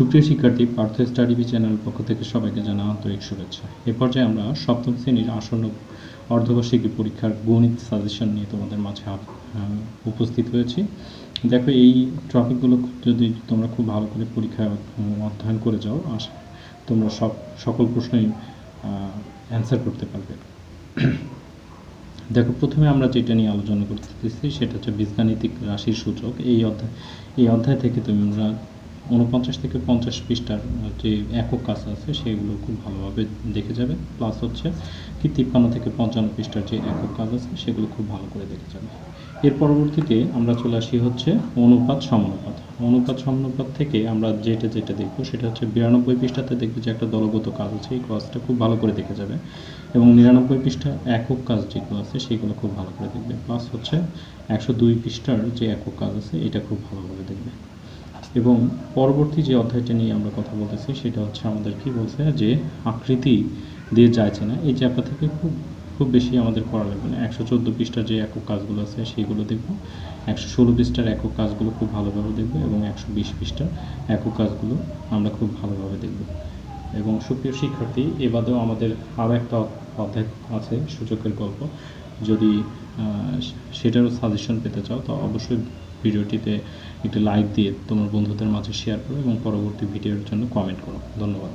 সুপ্রিয় শিক্ষার্থী Partha study B channel পক্ষ থেকে সবাইকে জানা আন্তরিক শুভেচ্ছা। এ পর্যায়ে আমরা সপ্তম শ্রেণির আসন্ন অর্ধবার্ষিকী পরীক্ষার গণিত সাজেশন নিয়ে তোমাদের মাঝে উপস্থিত হয়েছি। দেখো এই টপিকগুলো যদি তোমরা খুব ভালো করে পরীক্ষায় উম, অধ্যয়ন করে যাও আশা তোমরা সব সকল প্রশ্নই অ্যান্সার করতে পারবে। দেখো প্রথমে আমরা যেটা নিয়ে আলোচনা করতেছি সেটা হচ্ছে বীজগাণিতিক রাশির সূচক। এই অধ্যায় এই অধ্যায় থেকে তোমরা উনপঞ্চাশ থেকে পঞ্চাশ পৃষ্ঠার যে একক কাজ আছে, সেগুলো খুব ভালোভাবে দেখে যাবে। প্লাস হচ্ছে কি, তিপ্পান্ন থেকে পঞ্চান্ন পৃষ্ঠার যে একক কাজ আছে, সেগুলো খুব ভালো করে দেখে যাবে। এর পরবর্তীতে আমরা চলে আসি হচ্ছে অনুপাত, সমানুপাত। অনুপাত, সমানুপাত থেকে আমরা যেটা যেটা দেখব, সেটা হচ্ছে বিরানব্বই পৃষ্ঠাতে দেখবে যে একটা দলগত কাজ আছে, এই কাজটা খুব ভালো করে দেখে যাবে। এবং নিরানব্বই পৃষ্ঠা একক কাজ যেগুলো আছে, সেগুলো খুব ভালো করে দেখবে। প্লাস হচ্ছে একশো দুই পৃষ্ঠার যে একক কাজ আছে, এটা খুব ভালোভাবে দেখবে। এবং পরবর্তী যে অধ্যায়টা নিয়ে আমরা কথা বলতেছি, সেটা হচ্ছে আমাদের কি বলছে যে আকৃতি দিয়ে যাচ্ছে না এই চ্যাপ্টার থেকে খুব খুব বেশি আমাদের করা লাগবে না। একশো চোদ্দ পৃষ্ঠার যে একক কাজগুলো আছে সেইগুলো দেখব। একশো ষোলো পৃষ্ঠার একক কাজগুলো খুব ভালোভাবে দেখব এবং একশো বিশ পৃষ্ঠার একক কাজগুলো আমরা খুব ভালোভাবে দেখব। এবং সুপ্রিয় শিক্ষার্থী এবাদেও আমাদের আরও একটা অধ্যায় আছে, সূচকের গল্প। যদি সেটারও সাজেশন পেতে চাও, তো অবশ্যই ভিডিওটিতে একটি লাইক দিয়ে তোমার বন্ধুদের মাঝে শেয়ার করো এবং পরবর্তী ভিডিওর জন্য কমেন্ট করো। ধন্যবাদ।